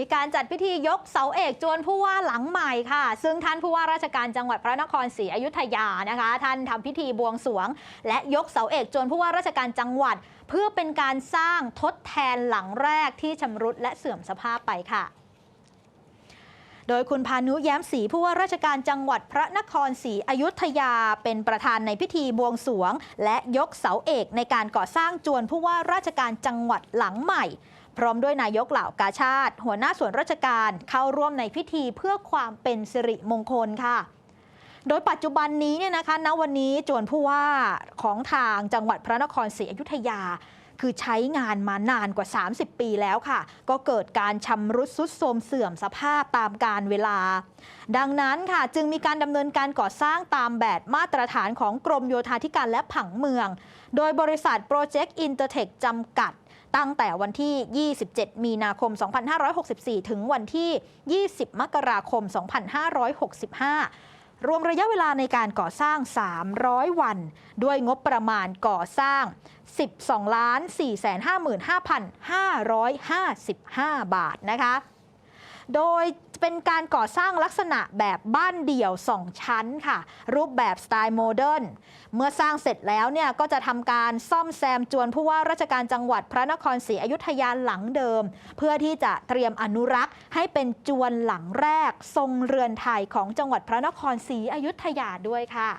มีการจัดพิธียกเสาเอกจวนผู้ว่าหลังใหม่ค่ะ ซึ่งท่านผู้ว่าราชการจังหวัดพระนครศรีอยุธยานะคะ ท่านทำพิธีบวงสรวง และยกเสาเอกจวนผู้ว่าราชการจังหวัด เพื่อเป็นการสร้างทดแทนหลังแรกที่ชำรุดและเสื่อมสภาพไปค่ะ โดยคุณพานุแย้มศรีผู้ว่าราชการจังหวัดพระนครศรีอยุธยาเป็นประธานในพิธีบวงสรวง และยกเสาเอกในการก่อสร้างจวนผู้ว่าราชการจังหวัดหลังใหม่ พร้อมด้วยนายกเหล่ากาชาติ หัวหน้าส่วนราชการเข้าร่วมในพิธีเพื่อความเป็นสิริมงคลค่ะโดยปัจจุบันนี้เนี่ยนะคะ ณ วันนี้จวนผู้ว่าของทางจังหวัดพระนครศรีอยุธยา คือใช้งานมานานกว่า 30 ปีแล้วค่ะ ก็เกิดการชำรุดทรุดโทรมเสื่อมสภาพตามการเวลา ดังนั้นค่ะจึงมีการดำเนินการก่อสร้างตามแบบมาตรฐานของกรมโยธาธิการและผังเมือง โดยบริษัทโปรเจกต์อินเตอร์เทคจำกัดตั้งแต่วันที่ 27 มีนาคม 2564 ถึงวันที่ 20 มกราคม 2565 รวมระยะเวลาในการก่อสร้าง 300 วัน ด้วยงบประมาณก่อสร้าง 12,455,555 บาทนะคะ โดยเป็นการก่อสร้างลักษณะแบบบ้านเดี่ยว 2 ชั้นค่ะ รูปแบบสไตล์โมเดิร์นเมื่อสร้างเสร็จแล้วเนี่ยก็จะทำการซ่อมแซมจวนผู้ว่าราชการจังหวัดพระนครศรีอยุธยาหลังเดิม เพื่อที่จะเตรียมอนุรักษ์ ให้เป็นจวนหลังแรก ทรงเรือนไทยของจังหวัดพระนครศรีอยุธยาด้วยค่ะ